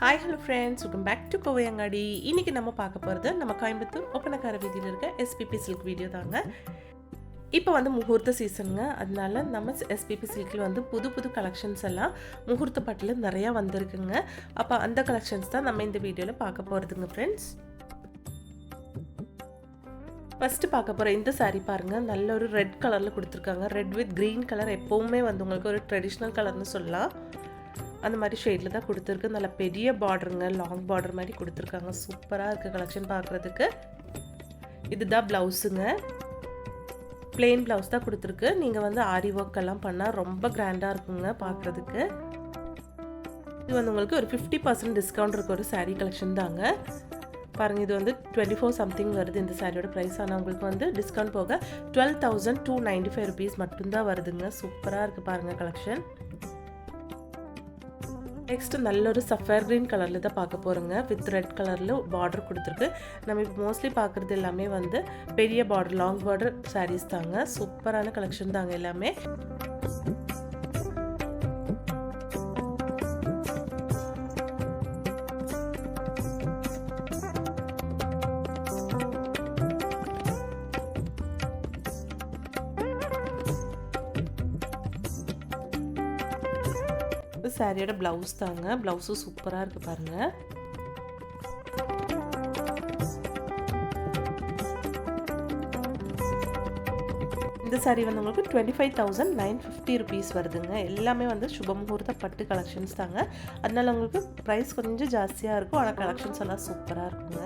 Hi hello friends welcome back to Kovaiangadi இன்றைக்கி நம்ம பார்க்க போகிறது நம்ம கோயம்புத்தூர் ஒப்பனக்கார வீதியில் இருக்க எஸ்பிபி சில்க் வீடியோ தாங்க. இப்போ வந்து முகூர்த்த சீசனுங்க அதனால நம்ம எஸ்பிபி சில்கில் வந்து புது புது கலெக்ஷன்ஸ் எல்லாம் முகூர்த்த பட்டில் நிறையா வந்திருக்குங்க. அப்போ அந்த கலெக்ஷன்ஸ் தான் நம்ம இந்த வீடியோவில் பார்க்க போகிறதுங்க ஃப்ரெண்ட்ஸ் ஃபஸ்ட்டு பார்க்க போகிற இந்த சாரீ பாருங்கள் நல்ல ஒரு ரெட் கலரில் கொடுத்துருக்காங்க. ரெட் வித் க்ரீன் கலர் எப்போவுமே வந்து உங்களுக்கு ஒரு ட்ரெடிஷ்னல் கலர்னு சொல்லலாம். அந்த மாதிரி ஷேடில் தான் கொடுத்துருக்கு. நல்ல பெரிய பார்டருங்க லாங் பார்டர் மாதிரி கொடுத்துருக்காங்க. சூப்பராக இருக்குது கலெக்ஷன் பார்க்குறதுக்கு. இதுதான் ப்ளவுஸுங்க பிளெயின் ப்ளவுஸ் தான் கொடுத்துருக்கு. நீங்கள் வந்து ஆரி ஒர்க் எல்லாம் பண்ணால் ரொம்ப கிராண்டாக இருக்குங்க பார்க்குறதுக்கு. இது வந்து உங்களுக்கு ஒரு ஃபிஃப்டி பர்சன்ட் டிஸ்கவுண்ட் இருக்க ஒரு சாரீ கலெக்ஷன் தாங்க. பாருங்கள் இது வந்து டுவெண்ட்டி ஃபோர் சம்திங் வருது இந்த சாரியோட ப்ரைஸ் ஆனால் உங்களுக்கு வந்து டிஸ்கவுண்ட் போக twelve thousand two ninety five rupees மட்டும்தான் வருதுங்க. சூப்பராக இருக்குது பாருங்கள் கலெக்ஷன் நெக்ஸ்ட் நல்ல ஒரு சஃபர் க்ரீன் கலரில் தான் பார்க்க போகிறோங்க வித் ரெட் கலரில் பார்டர் கொடுத்துருக்கு. நம்ம இப்போ மோஸ்ட்லி பார்க்குறது எல்லாமே வந்து பெரிய பார்டர் லாங் பார்டர் சாரீஸ் தாங்க. சூப்பரான கலெக்ஷன் தாங்க எல்லாமே. சாரியோட ப்ளவுஸ் தாங்க. ப்ளவுஸும் சூப்பராக இருக்குது பாருங்கள் இந்த சாரீ வந்து உங்களுக்கு twenty five thousand nine fifty rupees வருதுங்க. எல்லாமே வந்து சுப முகூர்த்த பட்டு கலெக்ஷன்ஸ் தாங்க. அதனால உங்களுக்கு ப்ரைஸ் கொஞ்சம் ஜாஸ்தியாக இருக்கும். ஆனால் கலெக்ஷன்ஸ் எல்லாம் சூப்பராக இருக்குங்க.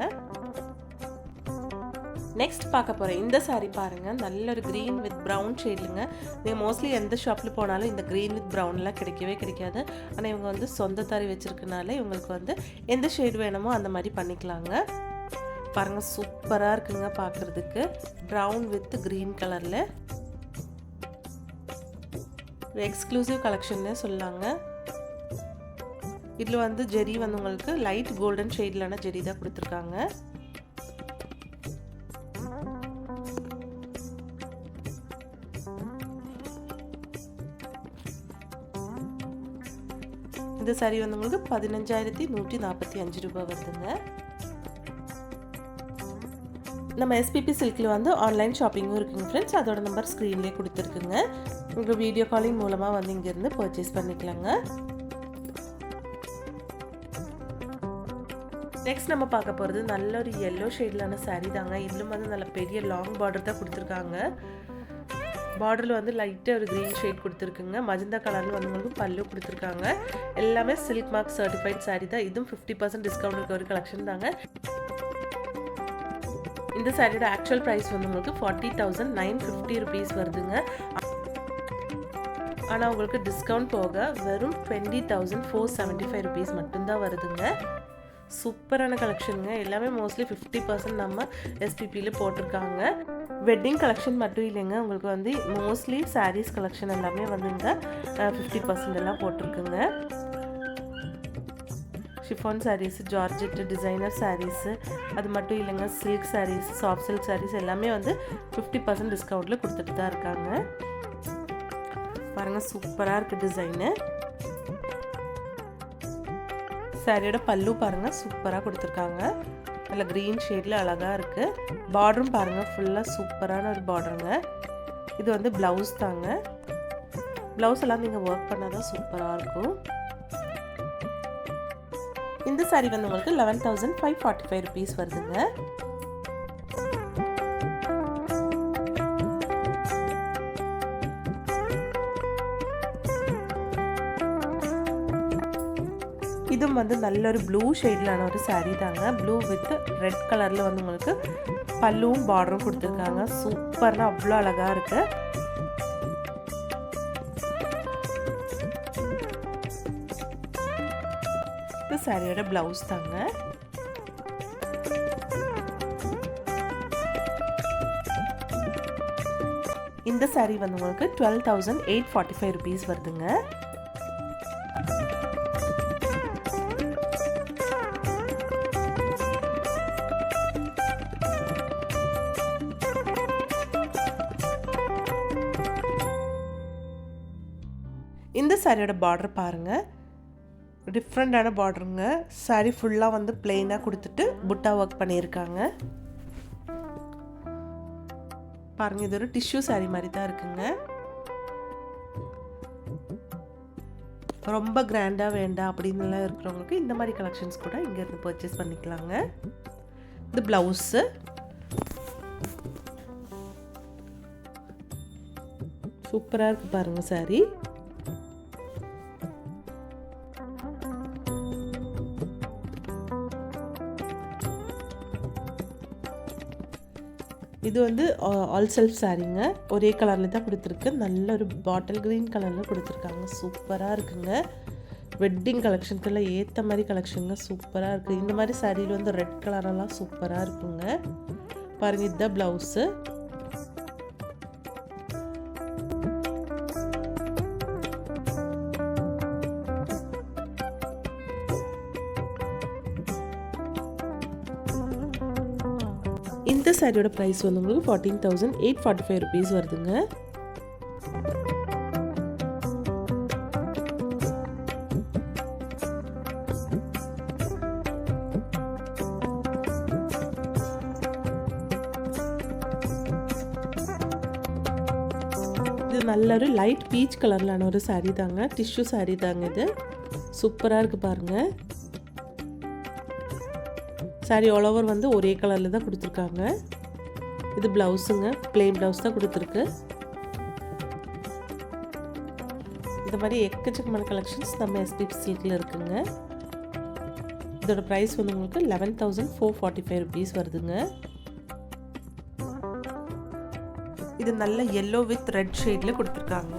நெக்ஸ்ட் பார்க்க போகிறேன் இந்த சாரீ பாருங்கள் நல்ல ஒரு க்ரீன் வித் ப்ரௌன் ஷேட்லுங்க நீங்கள் மோஸ்ட்லி எந்த ஷாப்பில் போனாலும் இந்த க்ரீன் வித் ப்ரௌன்லாம் கிடைக்கவே கிடைக்காது. ஆனால் இவங்க வந்து சொந்த தறி வச்சுருக்கனால இவங்களுக்கு வந்து எந்த ஷேட் வேணுமோ அந்த மாதிரி பண்ணிக்கலாங்க. பாருங்கள் சூப்பராக இருக்குங்க பார்க்குறதுக்கு ப்ரௌன் வித் க்ரீன் கலரில் எக்ஸ்க்ளூசிவ் கலெக்ஷன்னே சொல்லாங்க இதில் வந்து ஜெரி வந்து உங்களுக்கு லைட் கோல்டன் ஷேட்லான ஜெரி தான் கொடுத்துருக்காங்க. இந்த சாரி வந்து உங்களுக்கு பதினஞ்சாயிரத்தி நூற்றி நாற்பத்தி அஞ்சு ரூபாய் வருதுங்க. நம்ம எஸ்பிபி சில்கில் வந்து ஆன்லைன் ஷாப்பிங்கும் இருக்குங்க ஃப்ரெண்ட்ஸ் அதோட நம்பர் ஸ்க்ரீன்லேயே கொடுத்துருக்குங்க. உங்களுக்கு வீடியோ காலிங் மூலமாக வந்து இங்கேருந்து பர்ச்சேஸ் பண்ணிக்கலாங்க. நெக்ஸ்ட் நம்ம பார்க்க போகிறது நல்ல ஒரு எல்லோ ஷேட்லான saree தாங்க. இதிலும் வந்து நல்ல பெரிய லாங் பார்டர் தான் கொடுத்துருக்காங்க. பார்டரில் வந்து லைட்டாக ஒரு க்ரீன் ஷேட் கொடுத்துருக்குங்க. மஜந்தா கலரில் வந்து உங்களுக்கு பல்லு கொடுத்துருக்காங்க. எல்லாமே சில்க் மார்க் சர்டிஃபைட் சாரீ தான். இதுவும் ஃபிஃப்டி பர்சன்ட் டிஸ்கவுண்ட் இருக்க ஒரு கலெக்ஷன் தாங்க. இந்த சாரியோட ஆக்சுவல் ப்ரைஸ் வந்து உங்களுக்கு forty thousand nine fifty rupees வருதுங்க. ஆனால் உங்களுக்கு டிஸ்கவுண்ட் போக வெறும் twenty thousand four seventy five rupees மட்டும்தான் வருதுங்க. சூப்பரான கலெக்ஷனுங்க எல்லாமே மோஸ்ட்லி ஃபிஃப்டி பர்சன்ட் நம்ம எஸ்பிபியில் போட்டிருக்காங்க. வெட்டிங் கலெக்ஷன் மட்டும் இல்லைங்க. உங்களுக்கு வந்து மோஸ்ட்லி சாரீஸ் கலெக்ஷன் எல்லாமே வந்துங்க ஃபிஃப்டி பர்சன்ட் எல்லாம் போட்டிருக்குங்க. Chiffon saris georgette designer saris அது மட்டும் இல்லைங்க. Silk saris soft silk saris எல்லாமே வந்து ஃபிஃப்டி பர்சன்ட் டிஸ்கவுண்ட்டில் கொடுத்துட்டு தான் இருக்காங்க. பாருங்கள் சூப்பராக இருக்குது டிசைனு சாரியோட பல்லு பாருங்கள் சூப்பராக கொடுத்துருக்காங்க. நல்ல க்ரீன் ஷேடில் அழகாக இருக்குது பார்டரும் பாருங்கள் ஃபுல்லாக சூப்பரான ஒரு பார்டருங்க இது வந்து ப்ளவுஸ் தாங்க. ப்ளவுஸ் எல்லாம் நீங்கள் ஒர்க் பண்ணால் தான் சூப்பராக இருக்கும். இந்த சாரி வந்து உங்களுக்கு eleven thousand five forty five rupees வருதுங்க. இதுவும் வந்து நல்ல ஒரு ப்ளூ ஷேட்லான ஒரு saree தாங்க. ப்ளூ வித் ரெட் கலரில் வந்து உங்களுக்கு பல்லுவும் பார்டரும் கொடுத்துருக்காங்க. சூப்பர்னா அவ்வளோ அழகாக இருக்கு. இது சாரியோட ப்ளவுஸ் தாங்க. இந்த saree வந்து உங்களுக்கு twelve thousand eight forty five rupees வருதுங்க. இந்த சாரியோட பார்டர் பாருங்கள் டிஃப்ரெண்ட்டான பார்டருங்க சாரி ஃபுல்லாக வந்து பிளெயினாக கொடுத்துட்டு புட்டா ஒர்க் பண்ணியிருக்காங்க. பாருங்கள் இது ஒரு டிஷ்யூ சாரி மாதிரி தான் இருக்குங்க. ரொம்ப கிராண்டாக வேண்டாம் அப்படின்னுலாம் இருக்கிறவங்களுக்கு இந்த மாதிரி கலெக்ஷன்ஸ் கூட இங்கேருந்து பர்ச்சேஸ் பண்ணிக்கலாங்க. இது ப்ளவுஸு சூப்பராக இருக்குது பாருங்கள் saree. இது வந்து ஆல் செல்ஃப் சாரீங்க ஒரே கலரில் தான் கொடுத்துருக்கு. நல்ல ஒரு பாட்டில் க்ரீன் கலரில் கொடுத்துருக்காங்க. சூப்பராக இருக்குங்க. வெட்டிங் கலெக்ஷனுக்கெல்லாம் ஏற்ற மாதிரி கலெக்ஷனுங்க சூப்பராக இருக்குது இந்த மாதிரி சாரியில் வந்து ரெட் கலரெல்லாம் சூப்பராக இருக்குங்க. பாருங்கள் இதுதான் ப்ளவுஸு இந்த சாரியோட ப்ரைஸ் வந்து உங்களுக்கு fourteen thousand eight forty five rupees வருதுங்க. இது நல்ல ஒரு லைட் பீச் கலர்லான ஒரு saree தாங்க. டிஷ்யூ saree தாங்க இது. சூப்பராக இருக்குது பாருங்கள் சாரி ஆல் ஓவர் வந்து ஒரே கலரில் தான் கொடுத்துருக்காங்க. இது ப்ளவுஸுங்க plain ப்ளவுஸ் தான் கொடுத்துருக்கு. இந்த மாதிரி எக்கச்சக்கமான கலெக்ஷன்ஸ் நம்ம எஸ்பிபி சில்கில் இருக்குங்க. இதோட ப்ரைஸ் வந்து உங்களுக்கு eleven thousand four forty five rupees வருதுங்க. இது நல்ல எல்லோ வித் ரெட் ஷேடில் கொடுத்துருக்காங்க.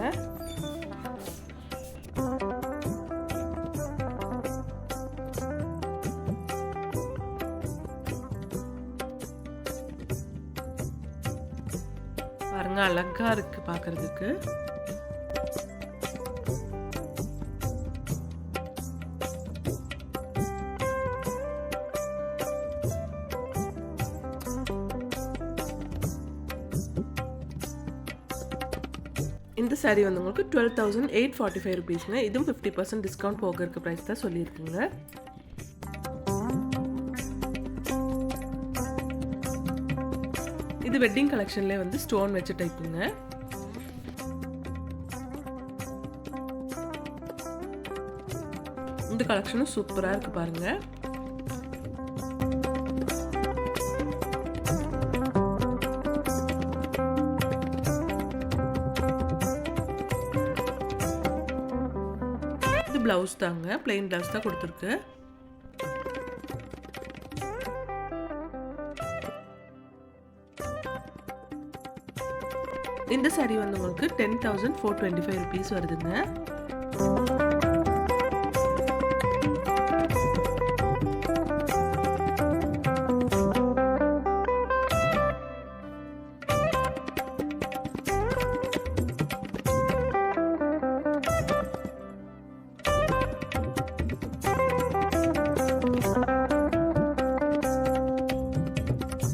பாருங்க அழகா இருக்கு பார்க்கறதுக்கு இந்த சாரீ வந்து உங்களுக்கு twelve thousand eight forty five ருபீஸ்ங்க இதுவும் ஃபிஃப்டி பர்சன்ட் டிஸ்கவுண்ட் போக இருக்க ப்ரைஸ் தான் சொல்லியிருக்குங்க. இது வெட்டிங் கலெக்ஷன்லேயே வந்து ஸ்டோன் வச்ச டைப்புங்க இந்த கலெக்ஷனும் சூப்பராக இருக்கு பாருங்க. இது பிளவுஸ் தாங்க பிளெயின் பிளவுஸ் தான் கொடுத்துருக்கு. இந்த saree வந்து உங்களுக்கு ten thousand four twenty five rupees வருதுங்க.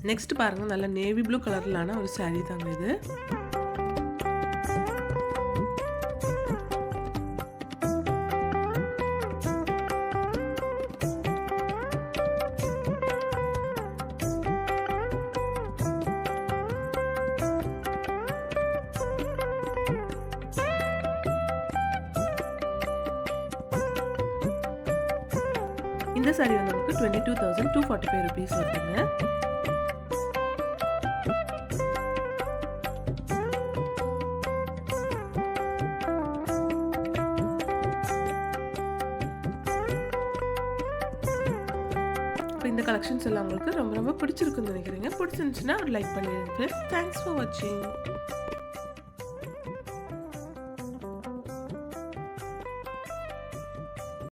நெக்ஸ்ட் பாருங்க நல்ல நேவி ப்ளூ கலர்லான ஒரு saree தாங்க இது. இந்த saree வந்து நமக்கு twenty two thousand two forty five rupees வருதுங்க. இப்போ இந்த கலெக்ஷன்ஸ் எல்லாம் உங்களுக்கு ரொம்ப ரொம்ப பிடிச்சிருக்குன்னு நினைக்கிறீங்க. பிடிச்சிருந்துச்சுன்னா ஒரு லைக் பண்ணிடுங்க தேங்க்ஸ் ஃபார் வாட்சிங்